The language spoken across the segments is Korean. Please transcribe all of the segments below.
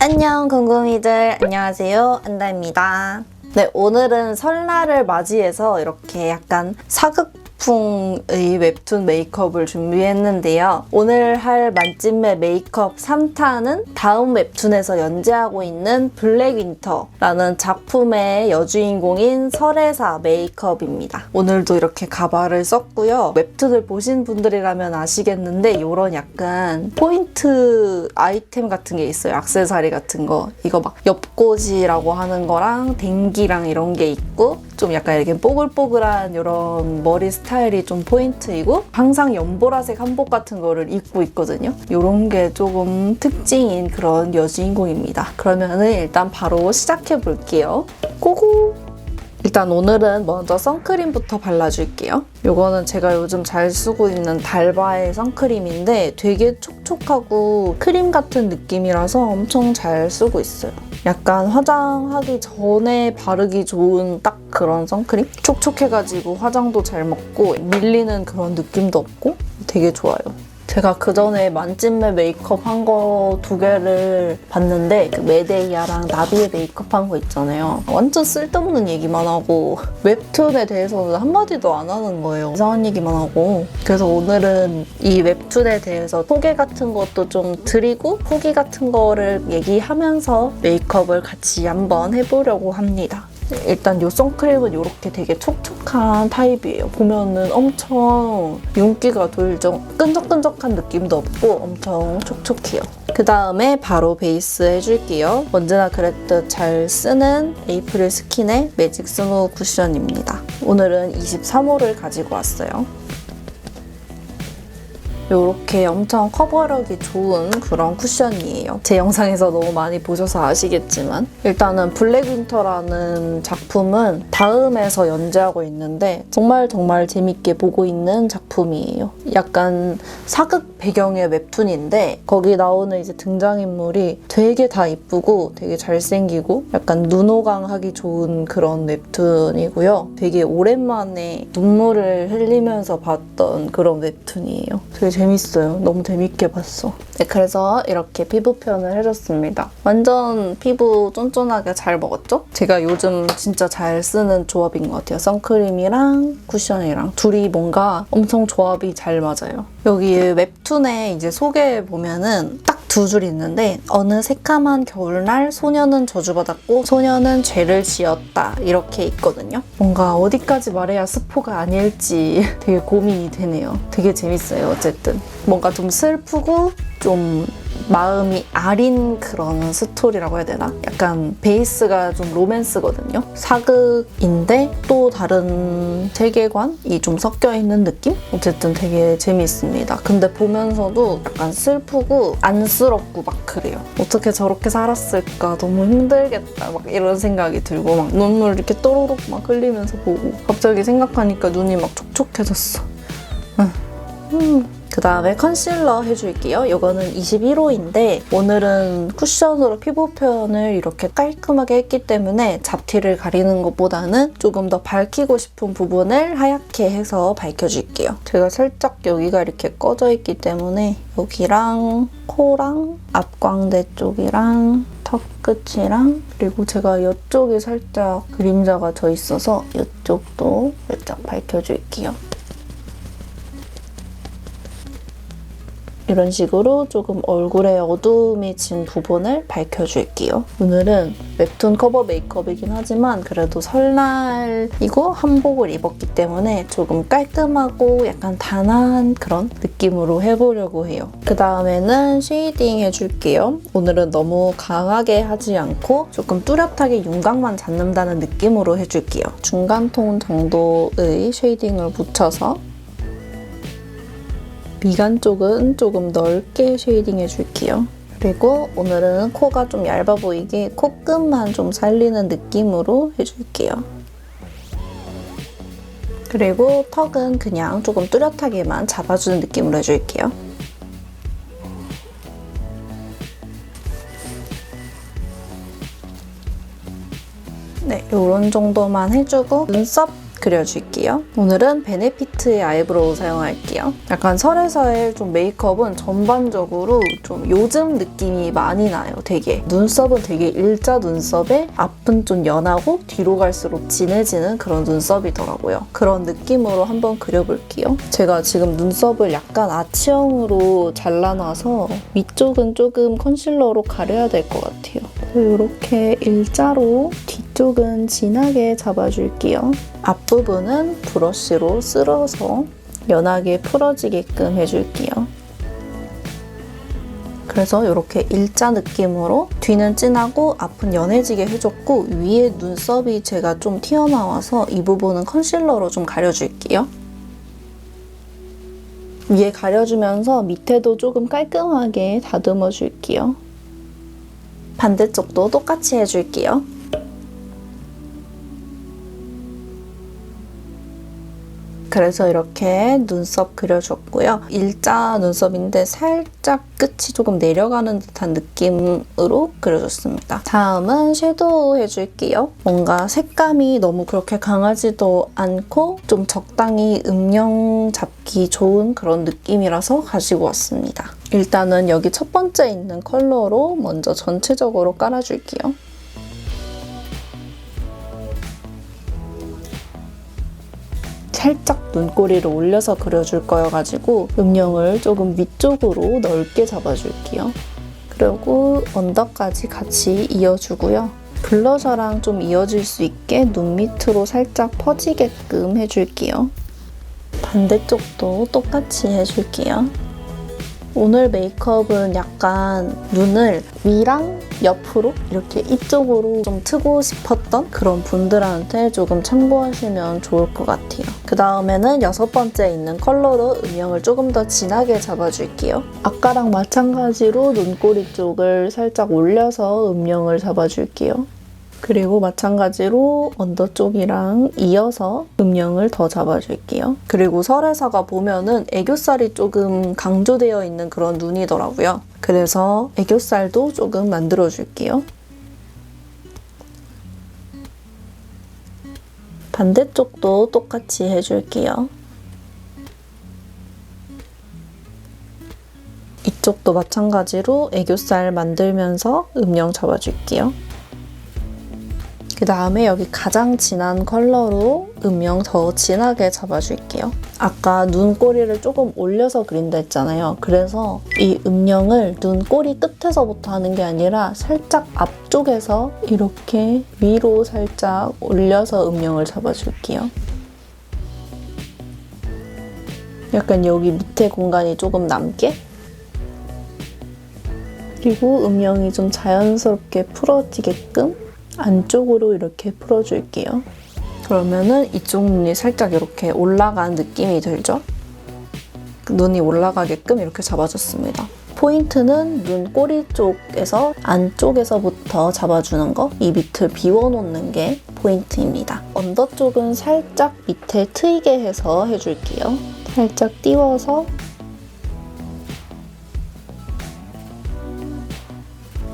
안녕 궁금이들. 안녕하세요. 안다입니다. 네 오늘은 설날을 맞이해서 이렇게 약간 사극 풍의 웹툰 메이크업을 준비했는데요. 오늘 할 만찢매 메이크업 3탄은 다음 웹툰에서 연재하고 있는 블랙윈터라는 작품의 여주인공인 설혜사 메이크업입니다. 오늘도 이렇게 가발을 썼고요. 웹툰을 보신 분들이라면 아시겠는데 이런 약간 포인트 아이템 같은 게 있어요. 액세서리 같은 거. 이거 막 엽꽃이라고 하는 거랑 댕기랑 이런 게 있고 좀 약간 이렇게 뽀글뽀글한 이런 머리 스타일이 좀 포인트이고 항상 연보라색 한복 같은 거를 입고 있거든요. 이런 게 조금 특징인 그런 여주인공입니다. 그러면은 일단 바로 시작해 볼게요. 고고 일단 오늘은 먼저 선크림부터 발라줄게요. 이거는 제가 요즘 잘 쓰고 있는 달바의 선크림인데 되게 촉촉하고 크림 같은 느낌이라서 엄청 잘 쓰고 있어요. 약간 화장하기 전에 바르기 좋은 딱 그런 선크림? 촉촉해가지고 화장도 잘 먹고 밀리는 그런 느낌도 없고 되게 좋아요. 제가 그 전에 만찢매 메이크업 한 거 두 개를 봤는데 그 메데이아랑 나비의 메이크업 한 거 있잖아요. 완전 쓸데없는 얘기만 하고 웹툰에 대해서는 한마디도 안 하는 거예요. 이상한 얘기만 하고. 그래서 오늘은 이 웹툰에 대해서 소개 같은 것도 좀 드리고 후기 같은 거를 얘기하면서 메이크업을 같이 한번 해보려고 합니다. 일단 이 선크림은 이렇게 되게 촉촉한 타입이에요. 보면은 엄청 윤기가 돌죠. 끈적끈적한 느낌도 없고 엄청 촉촉해요. 그 다음에 바로 베이스 해줄게요. 언제나 그랬듯 잘 쓰는 에이프릴 스킨의 매직 스노우 쿠션입니다. 오늘은 23호를 가지고 왔어요. 이렇게 엄청 커버력이 좋은 그런 쿠션이에요. 제 영상에서 너무 많이 보셔서 아시겠지만 일단은 블랙윈터라는 작품은 다음에서 연재하고 있는데 정말 정말 재밌게 보고 있는 작품이에요. 약간 사극 배경의 웹툰인데 거기 나오는 이제 등장인물이 되게 다 이쁘고 되게 잘생기고 약간 눈호강하기 좋은 그런 웹툰이고요. 되게 오랜만에 눈물을 흘리면서 봤던 그런 웹툰이에요. 되게 재밌어요. 너무 재밌게 봤어. 네, 그래서 이렇게 피부 표현을 해줬습니다. 완전 피부 쫀쫀하게 잘 먹었죠? 제가 요즘 진짜 잘 쓰는 조합인 것 같아요. 선크림이랑 쿠션이랑 둘이 뭔가 엄청 조합이 잘 맞아요. 여기 웹툰에 이제 소개 보면은 딱 두 줄 있는데 어느 새까만 겨울날 소녀는 저주받았고 소녀는 죄를 지었다 이렇게 있거든요. 뭔가 어디까지 말해야 스포가 아닐지 되게 고민이 되네요. 되게 재밌어요. 어쨌든 뭔가 좀 슬프고 좀 마음이 아린 그런 스토리라고 해야 되나? 약간 베이스가 좀 로맨스거든요. 사극인데 또 다른 세계관이 좀 섞여 있는 느낌? 어쨌든 되게 재미있습니다. 근데 보면서도 약간 슬프고 안쓰럽고 막 그래요. 어떻게 저렇게 살았을까? 너무 힘들겠다. 막 이런 생각이 들고 막 눈물 이렇게 또로록 막 흘리면서 보고 갑자기 생각하니까 눈이 막 촉촉해졌어. 음. 그 다음에 컨실러 해줄게요. 이거는 21호인데 오늘은 쿠션으로 피부 표현을 이렇게 깔끔하게 했기 때문에 잡티를 가리는 것보다는 조금 더 밝히고 싶은 부분을 하얗게 해서 밝혀줄게요. 제가 살짝 여기가 이렇게 꺼져 있기 때문에 여기랑 코랑 앞광대 쪽이랑 턱 끝이랑 그리고 제가 이쪽이 살짝 그림자가 져 있어서 이쪽도 살짝 밝혀줄게요. 이런 식으로 조금 얼굴에 어두움이 진 부분을 밝혀줄게요. 오늘은 웹툰 커버 메이크업이긴 하지만 그래도 설날이고 한복을 입었기 때문에 조금 깔끔하고 약간 단아한 그런 느낌으로 해보려고 해요. 그 다음에는 쉐이딩 해줄게요. 오늘은 너무 강하게 하지 않고 조금 뚜렷하게 윤곽만 잡는다는 느낌으로 해줄게요. 중간 톤 정도의 쉐이딩을 묻혀서 미간 쪽은 조금 넓게 쉐이딩 해줄게요. 그리고 오늘은 코가 좀 얇아 보이게 코끝만 좀 살리는 느낌으로 해줄게요. 그리고 턱은 그냥 조금 뚜렷하게만 잡아주는 느낌으로 해줄게요. 네, 이런 정도만 해주고 눈썹 그려줄게요. 오늘은 베네피트의 아이브로우 사용할게요. 약간 설에서의 좀 메이크업은 전반적으로 좀 요즘 느낌이 많이 나요. 되게 눈썹은 되게 일자 눈썹에 앞은 좀 연하고 뒤로 갈수록 진해지는 그런 눈썹이더라고요. 그런 느낌으로 한번 그려볼게요. 제가 지금 눈썹을 약간 아치형으로 잘라놔서 위쪽은 조금 컨실러로 가려야 될 것 같아요. 이렇게 일자로 뒤 쪽은 진하게 잡아줄게요. 앞부분은 브러쉬로 쓸어서 연하게 풀어지게끔 해줄게요. 그래서 이렇게 일자 느낌으로 뒤는 진하고 앞은 연해지게 해줬고 위에 눈썹이 제가 좀 튀어나와서 이 부분은 컨실러로 좀 가려줄게요. 위에 가려주면서 밑에도 조금 깔끔하게 다듬어 줄게요. 반대쪽도 똑같이 해줄게요. 그래서 이렇게 눈썹 그려줬고요. 일자 눈썹인데 살짝 끝이 조금 내려가는 듯한 느낌으로 그려줬습니다. 다음은 섀도우 해줄게요. 뭔가 색감이 너무 그렇게 강하지도 않고 좀 적당히 음영 잡기 좋은 그런 느낌이라서 가지고 왔습니다. 일단은 여기 첫 번째 있는 컬러로 먼저 전체적으로 깔아줄게요. 살짝 눈꼬리를 올려서 그려줄 거여가지고 음영을 조금 위쪽으로 넓게 잡아줄게요. 그리고 언더까지 같이 이어주고요. 블러셔랑 좀 이어질 수 있게 눈 밑으로 살짝 퍼지게끔 해줄게요. 반대쪽도 똑같이 해줄게요. 오늘 메이크업은 약간 눈을 위랑 옆으로 이렇게 이쪽으로 좀 트고 싶었던 그런 분들한테 조금 참고하시면 좋을 것 같아요. 그 다음에는 여섯 번째 있는 컬러로 음영을 조금 더 진하게 잡아줄게요. 아까랑 마찬가지로 눈꼬리 쪽을 살짝 올려서 음영을 잡아줄게요. 그리고 마찬가지로 언더 쪽이랑 이어서 음영을 더 잡아줄게요. 그리고 설에사가 보면은 애교살이 조금 강조되어 있는 그런 눈이더라고요. 그래서 애교살도 조금 만들어줄게요. 반대쪽도 똑같이 해줄게요. 이쪽도 마찬가지로 애교살 만들면서 음영 잡아줄게요. 그 다음에 여기 가장 진한 컬러로 음영 더 진하게 잡아줄게요. 아까 눈꼬리를 조금 올려서 그린다 했잖아요. 그래서 이 음영을 눈꼬리 끝에서부터 하는 게 아니라 살짝 앞쪽에서 이렇게 위로 살짝 올려서 음영을 잡아줄게요. 약간 여기 밑에 공간이 조금 남게 그리고 음영이 좀 자연스럽게 풀어지게끔 안쪽으로 이렇게 풀어줄게요. 그러면은 이쪽 눈이 살짝 이렇게 올라간 느낌이 들죠? 눈이 올라가게끔 이렇게 잡아줬습니다. 포인트는 눈 꼬리 쪽에서 안쪽에서부터 잡아주는 거, 이 밑을 비워놓는 게 포인트입니다. 언더 쪽은 살짝 밑에 트이게 해서 해줄게요. 살짝 띄워서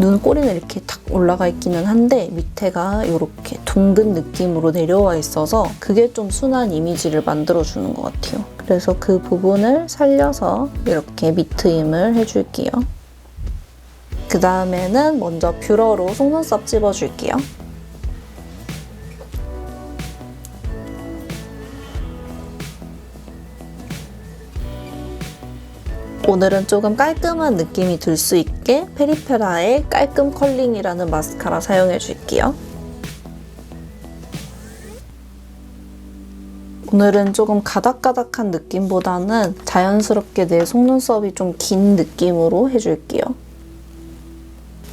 눈 꼬리는 이렇게 탁 올라가 있기는 한데 밑에가 이렇게 둥근 느낌으로 내려와 있어서 그게 좀 순한 이미지를 만들어주는 것 같아요. 그래서 그 부분을 살려서 이렇게 밑트임을 해줄게요. 그 다음에는 먼저 뷰러로 속눈썹 찝어줄게요. 오늘은 조금 깔끔한 느낌이 들 수 있게 페리페라의 깔끔 컬링이라는 마스카라 사용해 줄게요. 오늘은 조금 가닥가닥한 느낌보다는 자연스럽게 내 속눈썹이 좀 긴 느낌으로 해줄게요.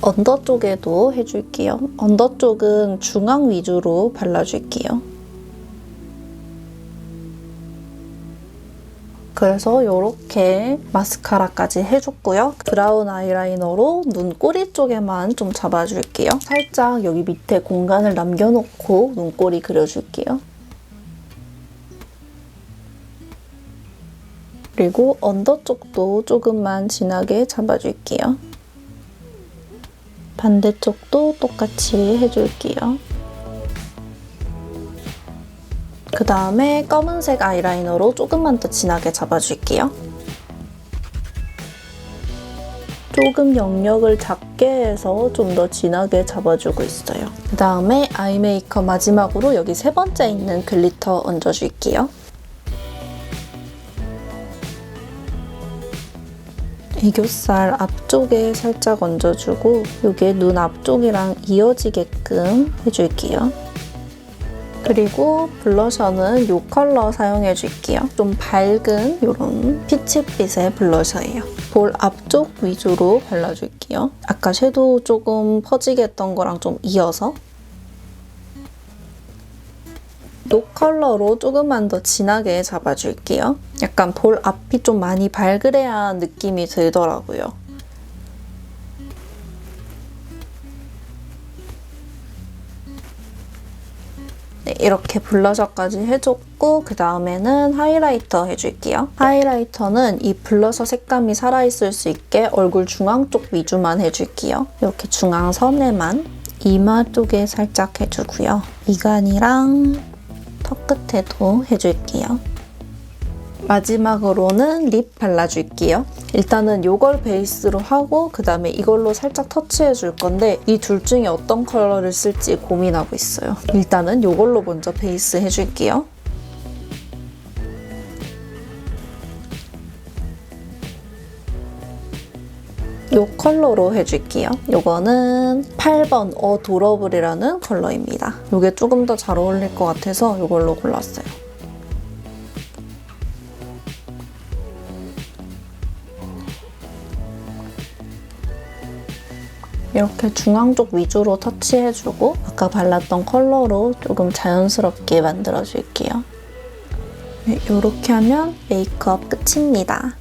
언더 쪽에도 해줄게요. 언더 쪽은 중앙 위주로 발라줄게요. 그래서 이렇게 마스카라까지 해줬고요. 브라운 아이라이너로 눈 꼬리 쪽에만 좀 잡아줄게요. 살짝 여기 밑에 공간을 남겨놓고 눈꼬리 그려줄게요. 그리고 언더 쪽도 조금만 진하게 잡아줄게요. 반대쪽도 똑같이 해줄게요. 그 다음에 검은색 아이라이너로 조금만 더 진하게 잡아줄게요. 조금 영역을 작게 해서 좀 더 진하게 잡아주고 있어요. 그 다음에 아이 메이크업 마지막으로 여기 세 번째 있는 글리터 얹어줄게요. 애교살 앞쪽에 살짝 얹어주고 이게 눈 앞쪽이랑 이어지게끔 해줄게요. 그리고 블러셔는 이 컬러 사용해 줄게요. 좀 밝은 이런 피치빛의 블러셔예요. 볼 앞쪽 위주로 발라줄게요. 아까 섀도우 조금 퍼지게 했던 거랑 좀 이어서 이 컬러로 조금만 더 진하게 잡아줄게요. 약간 볼 앞이 좀 많이 발그레한 느낌이 들더라고요. 이렇게 블러셔까지 해줬고 그 다음에는 하이라이터 해줄게요. 하이라이터는 이 블러셔 색감이 살아있을 수 있게 얼굴 중앙 쪽 위주만 해줄게요. 이렇게 중앙선에만 이마 쪽에 살짝 해주고요. 이간이랑 턱 끝에도 해줄게요. 마지막으로는 립 발라줄게요. 일단은 이걸 베이스로 하고 그 다음에 이걸로 살짝 터치해 줄 건데 이 둘 중에 어떤 컬러를 쓸지 고민하고 있어요. 일단은 이걸로 먼저 베이스 해줄게요. 이 컬러로 해줄게요. 이거는 8번 어도러블이라는 컬러입니다. 이게 조금 더 잘 어울릴 것 같아서 이걸로 골랐어요. 이렇게 중앙 쪽 위주로 터치해주고 아까 발랐던 컬러로 조금 자연스럽게 만들어줄게요. 네, 이렇게 하면 메이크업 끝입니다.